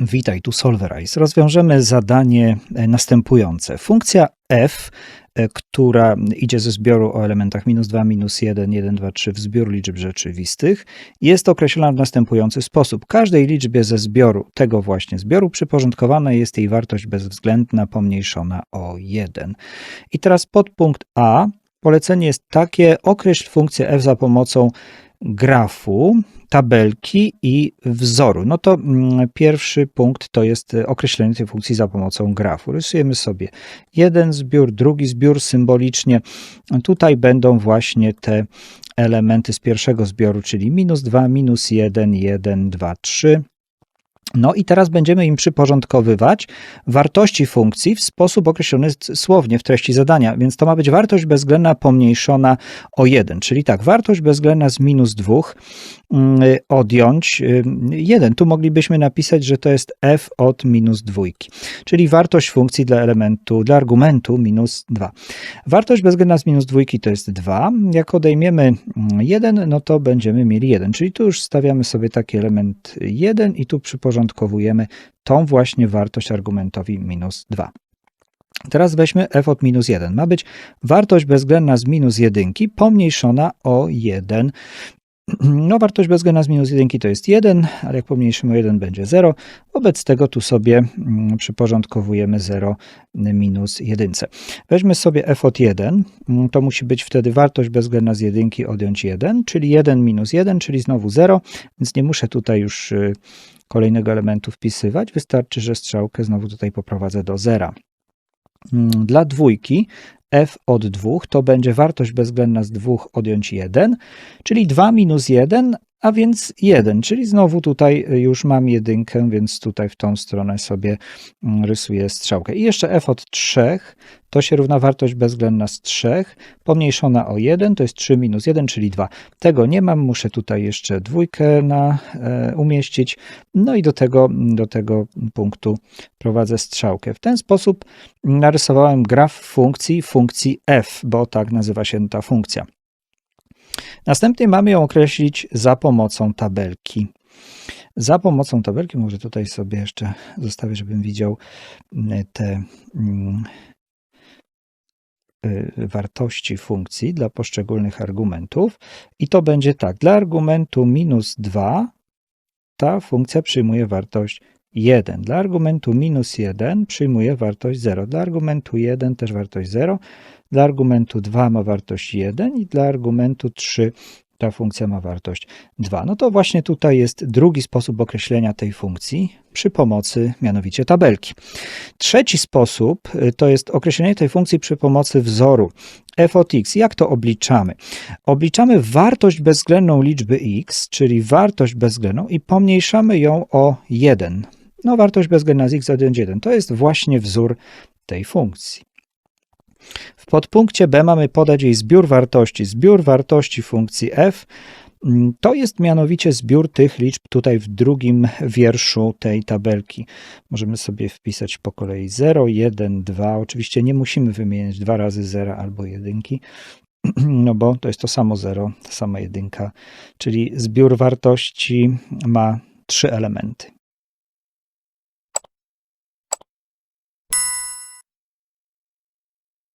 Witaj, tu Solverize. Rozwiążemy zadanie e, następujące. Funkcja f, e, która idzie ze zbioru o elementach minus 2, minus 1, 1, 2, 3 w zbiór liczb rzeczywistych, jest określona w następujący sposób. Każdej liczbie ze zbioru, tego właśnie zbioru, przyporządkowana jest jej wartość bezwzględna pomniejszona o 1. I teraz podpunkt A. Polecenie jest takie, określ funkcję f za pomocą grafu, tabelki i wzoru. No to mm, pierwszy punkt to jest określenie tej funkcji za pomocą grafu. Rysujemy sobie jeden zbiór, drugi zbiór symbolicznie. Tutaj będą właśnie te elementy z pierwszego zbioru, czyli minus 2, minus 1, 1, 2, 3. No i teraz będziemy im przyporządkowywać wartości funkcji w sposób określony słownie w treści zadania, więc to ma być wartość bezwzględna pomniejszona o 1, czyli tak, wartość bezwzględna z minus 2 mm, odjąć 1. Tu moglibyśmy napisać, że to jest f od minus 2, czyli wartość funkcji dla elementu, dla argumentu minus 2. Wartość bezwzględna z minus 2 to jest 2. Jak odejmiemy 1, mm, no to będziemy mieli 1, czyli tu już stawiamy sobie taki element 1 i tu przyporządkowujemy podporządkowujemy tą właśnie wartość argumentowi minus 2. Teraz weźmy f od minus 1. Ma być wartość bezwzględna z minus 1 pomniejszona o 1. No, wartość bezwzględna z minus 1 to jest 1, ale jak pomniejszymy o 1 będzie 0. Wobec tego tu sobie mm, przyporządkowujemy 0 minus 1. Weźmy sobie f od 1, mm, to musi być wtedy wartość bezwzględna z 1 odjąć 1, czyli 1 minus 1, czyli znowu 0, więc nie muszę tutaj już y, kolejnego elementu wpisywać. Wystarczy, że strzałkę znowu tutaj poprowadzę do zera. Mm, dla dwójki f od 2 to będzie wartość bezwzględna z 2 odjąć 1, czyli 2 minus 1, a więc 1, czyli znowu tutaj już mam jedynkę, więc tutaj w tą stronę sobie mm, rysuję strzałkę. I jeszcze f od 3 to się równa wartość bezwzględna z 3, pomniejszona o 1, to jest 3 minus 1, czyli 2. Tego nie mam, muszę tutaj jeszcze dwójkę na, e, umieścić, no i do tego, do tego punktu prowadzę strzałkę. W ten sposób narysowałem graf funkcji, funkcji f, bo tak nazywa się ta funkcja. Następnie mamy ją określić za pomocą tabelki. Za pomocą tabelki, może tutaj sobie jeszcze zostawię, żebym widział mm, te mm, y, wartości funkcji dla poszczególnych argumentów. I to będzie tak, dla argumentu minus 2 ta funkcja przyjmuje wartość 1. Dla argumentu minus 1 przyjmuje wartość 0. Dla argumentu 1 też wartość 0. Dla argumentu 2 ma wartość 1 i dla argumentu 3 ta funkcja ma wartość 2. No to właśnie tutaj jest drugi sposób określenia tej funkcji przy pomocy mianowicie tabelki. Trzeci sposób y, to jest określenie tej funkcji przy pomocy wzoru f od x. Jak to obliczamy? Obliczamy wartość bezwzględną liczby x, czyli wartość bezwzględną i pomniejszamy ją o 1. No wartość bezwzględna z x odjąć 1 to jest właśnie wzór tej funkcji. W podpunkcie B mamy podać jej zbiór wartości. Zbiór wartości funkcji f mm, to jest mianowicie zbiór tych liczb tutaj w drugim wierszu tej tabelki. Możemy sobie wpisać po kolei 0, 1, 2. Oczywiście nie musimy wymieniać dwa razy 0 albo jedynki, no bo to jest to samo 0, ta sama jedynka, czyli zbiór wartości ma trzy elementy.